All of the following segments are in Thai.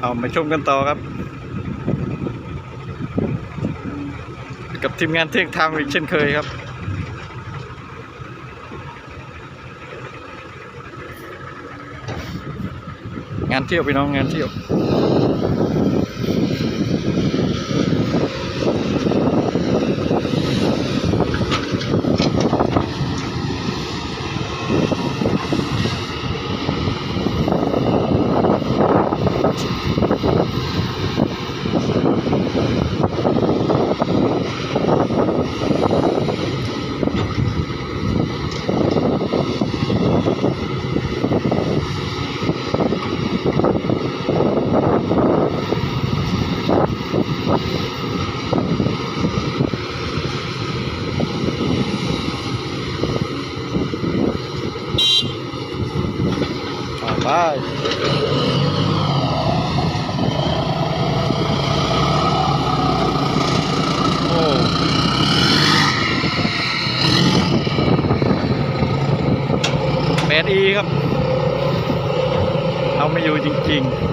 เอามาชมกันต่อครับ กับทีมงานเที่ยงธรรมอีกเช่นเคยครับ งานเที่ยวพี่น้องงานเที่ยว โอ้แปดอีครับ เอาไม่อยู่จริง ๆ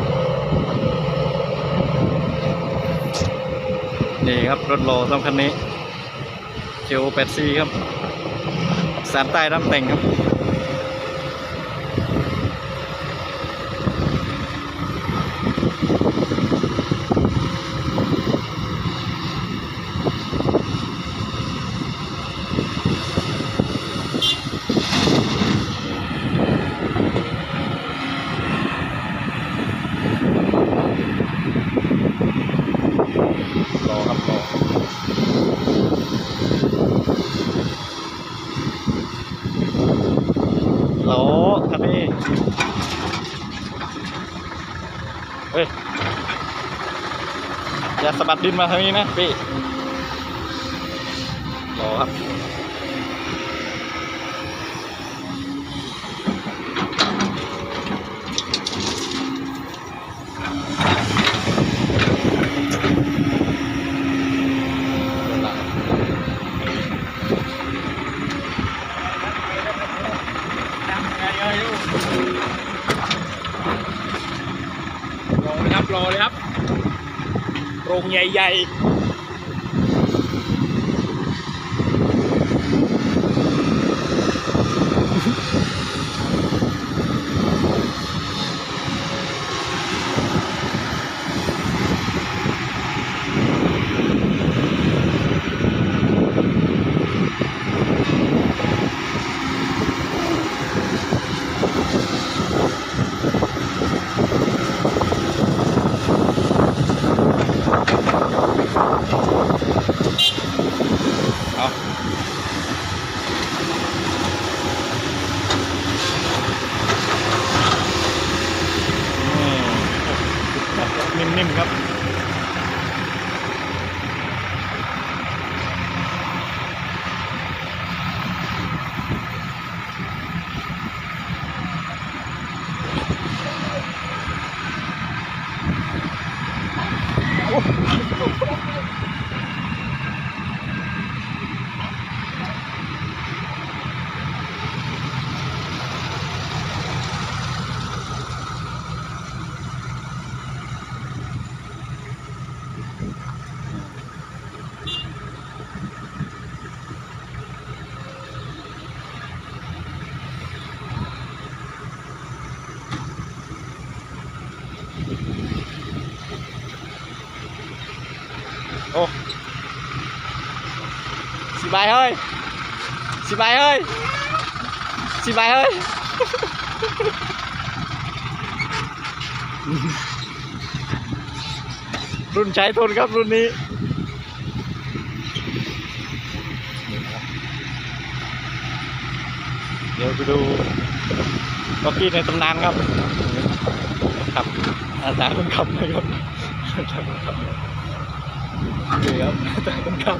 นี่ครับ รถโลต้องคันนี้เจโอแปดซีครับ สารใต้น้ำแต่งครับ รอครับรอรอคันนี้ เฮ้ย อย่าสะบัดดินมาทางนี้นะพี่รอครับ รอเลยครับ รอเลยครับ โรงใหญ่ ๆ นิ่มๆครับ สิบายเฮ้ยสิบายเฮ้ยสิบายเฮ้ยรุ่นใช้ทนครับรุ่นนี้เดี๋ยวไปดูล็กี้ในตำนานครับครับอาจารย์คนขับนะครับอาจารย์คนขับเดี๋ยวแต่ต้องกลับ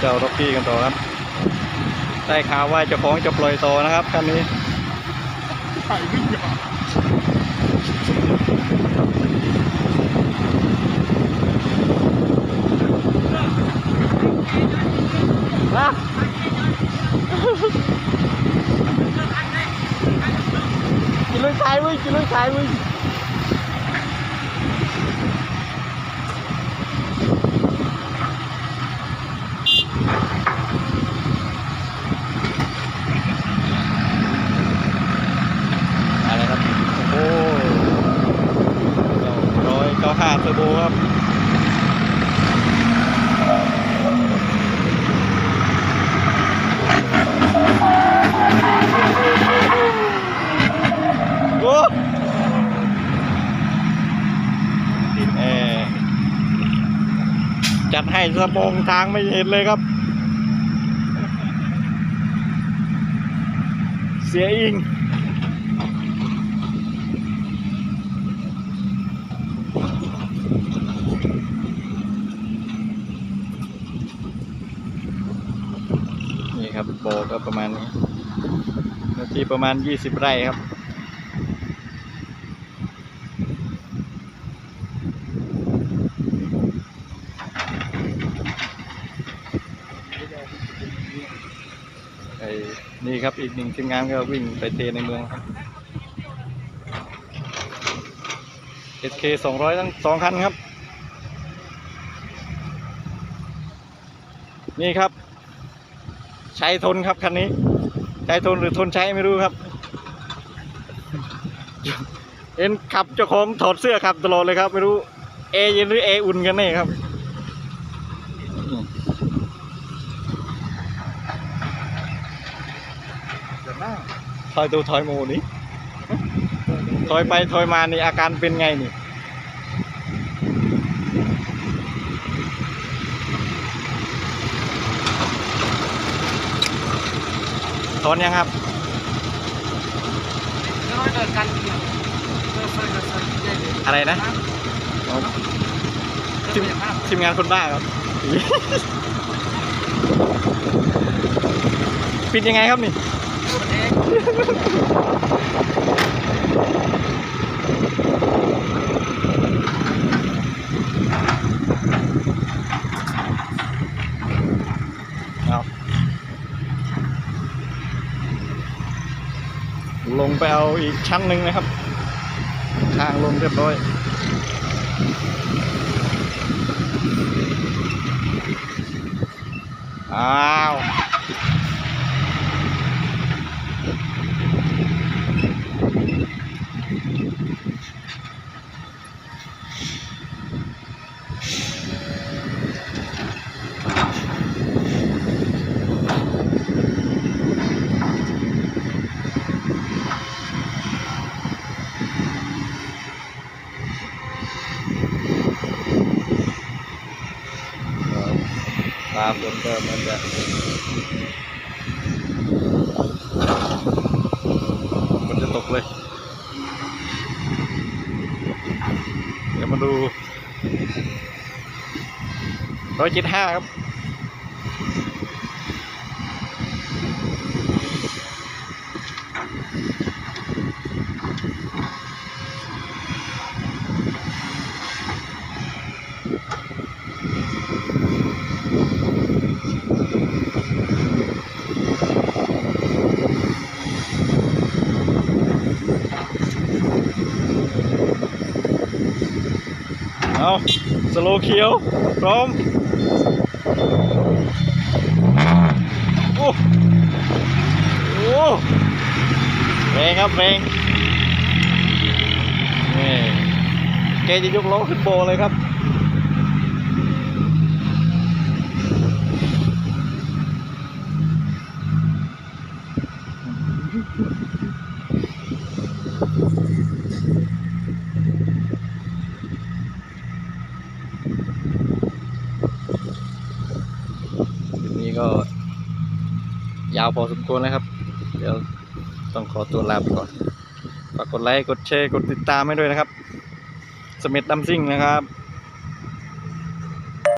เจ้าร็อกกี้กันต่อครับ ได้ข่าวว่าจ้าของจะปล่อยต่อนะครับคันนี้ถ่ายวิ่งอยู่นกินลุยชายมึงกินลุยชายมึงอะไรครับ โอ้ร้อยเก้าห้าเทอร์โบครับ โอ้ติดแอร์ จัดให้สมองทางไม่เห็นเลยครับ เสียอิงนี่ครับโบก็ประมาณนี้นื้อที่ประมาณ 20 ไร่ครับ ไอ้นี่ครับอีกหนึ่งทีมงานก็วิ่งไปเทในเมืองครับ SK 200 ทั้งสองคันครับ นี่ครับ ใช้ทนครับคันนี้ ใช้ทนหรือทนใช้ไม่รู้ครับเอ็นขับเจ้าของถอดเสื้อขับตลอดเลยครับ ไม่รู้เอเย็นหรือเออุ่นกันแน่ครับ อยตัวถอยโมนี่ถอยไปถอยมานี่อาการเป็นไงนี่ถอนยังครับน้อยเกินกันเดียวเกินไปเกินไปได้เลยอะไรนะอ๋อทีมทีมงานคนบ้าครับ ปิดยังไงครับนี่เอา ลงไปเอาอีกชั้นหนึ่งนะครับ ทางลงเรียบร้อย อ้าว ฟ้าฝนก็มันจะมันจะตกเลย เดี๋ยวมาดูร้อยเจ็ดห้าครับ เอาส โลเคียวพร้อมโอ้โหแรงครับแรงนี่แกจะยกล้อขึ้นโบเลยครับ ยาวพอสมควรแล้วครับ เดี๋ยวต้องขอตัวลาไปก่อนฝากกดไลค์กดแชร์กดติดตามให้ด้วยนะครับ สมิธดัมซิ่งนะครับ